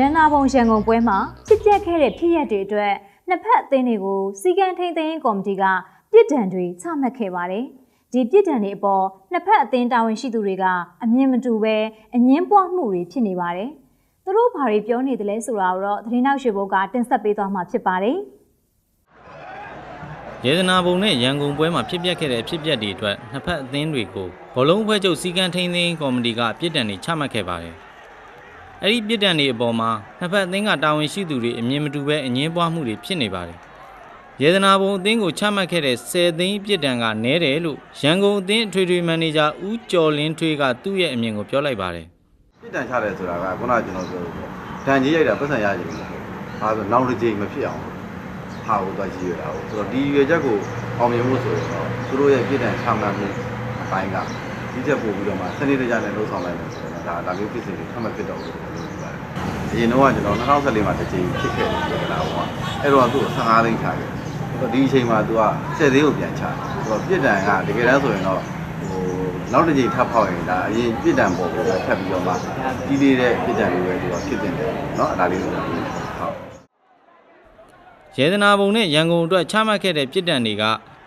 ရန်နာဘုံရန်ကုန်ပွဲမှာဖြစ်ပျက်ခဲ့တဲ့ဖြစ်ရပ်တွေအတွက်နှစ်ဖက်အသင်းတွေကိုစီကံထိန်သိမ်းကော်မတီကပြစ်ဒဏ်တွေချမှတ်ခဲ့ပါတယ်။ဒီပြစ်ဒဏ်တွေအပေါ်နှစ်ဖက်အသင်းတာဝန်ရှိသူတွေကအမြင်မတူပဲအငင်းပွားမှုတွေဖြစ်နေပါတယ်။သူတို့ဘာတွေပြောနေတယ်လဲဆိုတာကိုတော့သတင်းနောက်ရွှေဘုတ်ကတင်ဆက်ပေးသွားမှာဖြစ်ပါတယ်။ရေဒနာဘုံနဲ့ရန်ကုန်ပွဲမှာဖြစ်ပျက်ခဲ့တဲ့အဖြစ်အပျက်တွေအတွက်နှစ်ဖက်အသင်းတွေကိုဘောလုံးအဖွဲ့ချုပ်စီကံထိန်းသိမ်းကော်မတီကအပြစ်ဒဏ်တွေချမှတ်ခဲ့ပါတယ်။ အဲ့ဒီပြစ်ဒဏ်တွေအပေါ်မှာနှစ်ဖက်အသင်းကတာဝန်ရှိသူတွေအမြင်မတူပဲအငင်းပွားမှုတွေဖြစ်နေပါတယ်။ရေဒနာဘုံအသင်းကိုချမှတ်ခဲ့တဲ့10သိန်းပြစ်ဒဏ်ကနည်းတယ်လို့ရန်ကုန်အသင်းအထွေထွေမန်နေဂျာဦးကျော်လင်းထွေးကသူ့ရဲ့အမြင်ကိုပြောလိုက်ပါတယ်ပြစ်ဒဏ်ချတယ်ဆိုတာကခုနကကျွန်တော်ပြောလို့ဒဏ်ကြီးရိုက်တာပတ်စံရကြပြီ။ဒါဆိုနောက်တစ်ချိန်မဖြစ်အောင်ဟာကိုသွားကြည့်ရတာကိုဆိုတော့ဒီရွယ်ချက်ကိုအောင်မြင်ဖို့ဆိုရင်တော့သူတို့ရဲ့ပြစ်ဒဏ်ချမှတ်မှုအပိုင်းက ဒီချက်ပို့ပြီးတော့မှစနစ်တကျနဲ့လှုပ်ဆောင်လိုက်တယ်ဆိုတော့ဒါဒါမျိုးဖြစ်စဉ်တွေထပ်မဖြစ်တော့ဘူးလို့ပြောပါတယ်။အရင်တော့ကကျွန်တော်2014မှာတစ်ချိန်ဖြစ်ခဲ့တယ်ပြောတာပေါ့။အဲ့တော့သူ့ကို15သိန်းချခဲ့တယ်။ဆိုတော့ဒီအချိန်မှာသူက10သိန်းကိုပြန်ချတယ်။ဆိုတော့ပြစ်ဒဏ်ကတကယ်တမ်းဆိုရင်တော့ဟိုနောက်တစ်ချိန်ထပ်ဖောက်ရင်ဒါအရင်ပြစ်ဒဏ်ပေါ်ကိုပဲထပ်ပြီးတော့မှကြီးလေးတဲ့ပြစ်ဒဏ်တွေပဲသူကဖြစ်တင်တယ်เนาะဒါလေးကိုဟုတ် ။ရေဒနာဘုံနဲ့ရန်ကုန်အတွက်ချမှတ်ခဲ့တဲ့ပြစ်ဒဏ်တွေက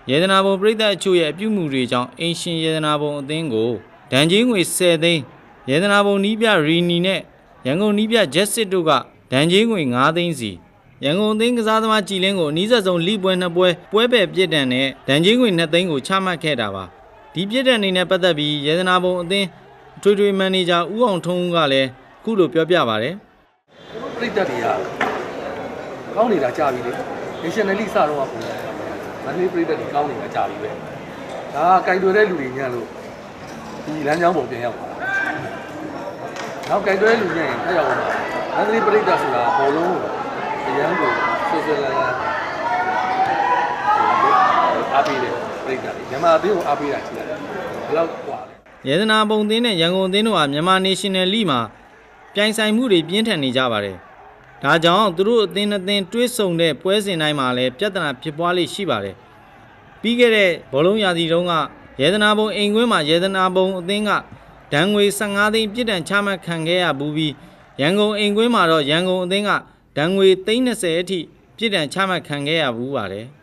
ရေဒနာဘုံပြည်သက်အချို့ရဲ့အပြုအမူတွေကြောင့်အင်ရှင်ရေဒနာဘုံအသင်းကိုဒဏ်ကြီးငွေ10သိန်းရေဒနာဘုံနီးပြရီနီနဲ့ရန်ကုန်နီးပြဂျက်စစ်တို့ကဒဏ်ကြီးငွေ9သိန်းစီရန်ကုန်အသင်းကစားသမားကြည်လင်းကိုအနည်းဆက်ဆုံးလိပွဲနှစ်ပွဲပွဲပဲ့ပြစ်ဒဏ်နဲ့ဒဏ်ကြီးငွေ2သိန်းကိုချမှတ်ခဲ့တာပါဒီပြစ်ဒဏ်တွေနဲ့ပတ်သက်ပြီးရေဒနာဘုံအသင်းအထွေထွေမန်နေဂျာဦးအောင်ထုံးဦးကလည်းခုလိုပြောပြပါတယ်ပြိတ္တတွေကကောင်းနေတာကြာပြီလေ nationally စတော့ကပုံ မန္တလေးပြိတ္တတွေကောင်းနေတာကြာပြီပဲဒါကကင်တွယ်တဲ့လူတွေညံ့လို့ဒီလမ်းကြောင်းပုံပြန်ရောက်သွားတာနောက်ကင်တွယ်တဲ့လူညံ့ရင်ဖက်ရောက်သွားမန္တလေးပြိတ္တဆိုတာဘောလုံးကိုအရန်ကိုဆွဆွလန်းလန်းအားပေးတယ်ပြိတ္တတွေမြန်မာအသင်းကိုအားပေးတာရှိတယ်ဘယ်တော့กว่าလဲ ရေဒနာပုံသင်းနဲ့ရန်ကုန်အသင်းတို့ဟာမြန်မာနေရှင်နယ်လိမှာပြိုင်ဆိုင်မှုတွေပြင်းထန်နေကြပါတယ်။ ဒါကြောင့်သူတို့အသင်းအသင်းတွဲဆုံတဲ့ပွဲစဉ်တိုင်းမှာလည်းပြဿနာဖြစ်ပွားလေးရှိပါတယ်။ပြီးခဲ့တဲ့ဘောလုံးရာသီတုန်းကရေဒနာပုံအိမ်ကွင်းမှာရေဒနာပုံအသင်းကဒဏ်ငွေ15သိန်းပြစ်ဒဏ်ချမှတ်ခံခဲ့ရဘူးပြီးရန်ကုန်အိမ်ကွင်းမှာတော့ရန်ကုန်အသင်းကဒဏ်ငွေ30အထိပြစ်ဒဏ်ချမှတ်ခံခဲ့ရဘူးပါတယ်။